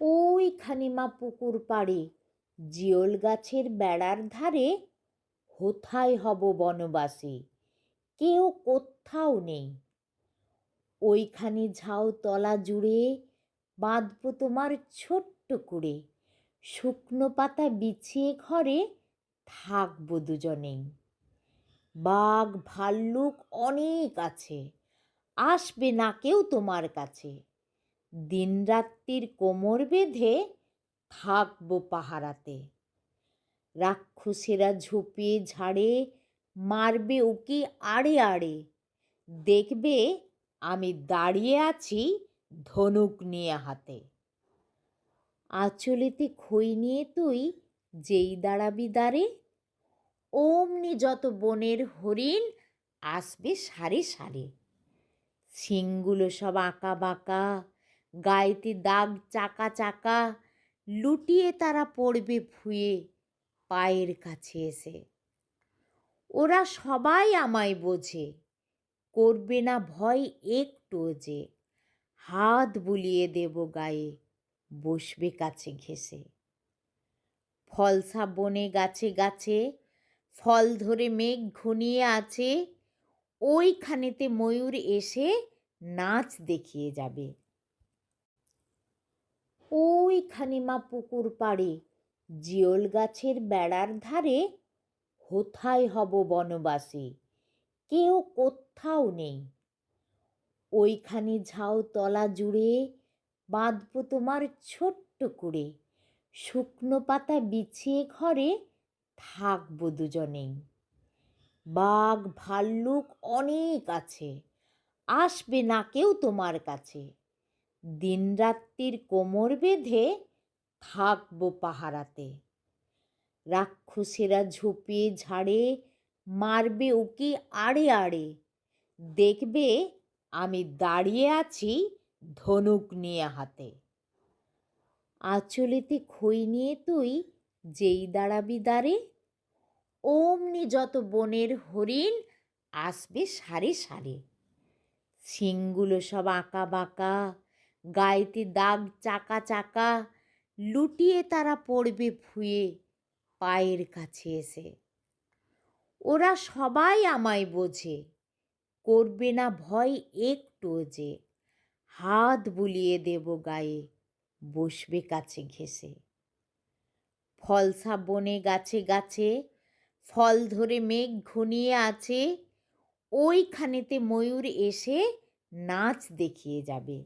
ওইখানে মা পুকুর পাড়ে। জিওল গাছের বেড়ার ধারে হোথায় হব বনবাসী। কেউ কোথাও নেই। ওইখানে ঝাউ তলা জুড়ে বাঁধব তোমার ছোট্ট করে শুকনো পাতা বিছিয়ে ঘরে থাকব দুজনেই বাঘ, ভাল্লুক অনেক আছে। আসবে না কেউ তোমার কাছে। দিনরাত্রির কোমর বেঁধে থাকব পাহারাতে। রাক্ষসেরা ঝুঁপিয়ে ঝাড়ে মারবে উকি আড়ে আড়ে। দেখবে আমি দাঁড়িয়ে আছি ধনুক নিয়ে হাতে। আঁচলেতে খই নিয়ে তুই যেই দাঁড়াবি দাঁড়ে অমনি যত বনের হরিণ আসবে সারে সারে। সিংগুলো সব আঁকা বাঁকা গায়েতে দাগ চাকা চাকা লুটিয়ে তারা পড়বে ভুয়ে পায়ের কাছে এসে। ওরা সবাই আমায় বোঝে, করবে না ভয় একটু যে, হাত বুলিয়ে দেব গায়ে, বসবে কাছে ঘেসে ফলসা বনে গাছে গাছে, ফল ধরে মেঘ ঘনিয়ে আছে, ওইখানেতে ময়ূর এসে নাচ দেখিয়ে যাবে। ওইখানে মা পুকুর পাড়ে। জিওল গাছের বেড়ার ধারে হোথায় হব বনবাসী। কেউ কোথাও নেই। ওইখানে ঝাউ তলা জুড়ে বাঁধব তোমার ছোট্ট করে শুকনো পাতা বিছিয়ে ঘরে থাকব দুজনেই বাঘ, ভাল্লুক অনেক আছে। আসবে না কেউ তোমার কাছে। দিনরাত্রির কোমর বেঁধে থাকব পাহারাতে। রাক্ষসেরা ঝুঁপিয়ে ঝাড়ে মারবে উকি আড়ে আড়ে। দেখবে আমি দাঁড়িয়ে আছি ধনুক নিয়ে হাতে। আঁচলেতে খই নিয়ে তুই যেই দাঁড়াবি দাঁড়ে অমনি যত বনের হরিণ আসবে সারে সারে। সিংগুলো সব আঁকা বাঁকা গায়েতে দাগ চাকা চাকা লুটিয়ে তারা পড়বে ভুয়ে পায়ের কাছে এসে। ওরা সবাই আমায় বোঝে, করবে না ভয় একটু যে। হাত বুলিয়ে দেব গায়ে, বসবে কাছে ঘেসে ফলসা বনে গাছে গাছে, ফল ধরে মেঘ ঘনিয়ে আছে, ওইখানেতে ময়ূর এসে নাচ দেখিয়ে যাবে।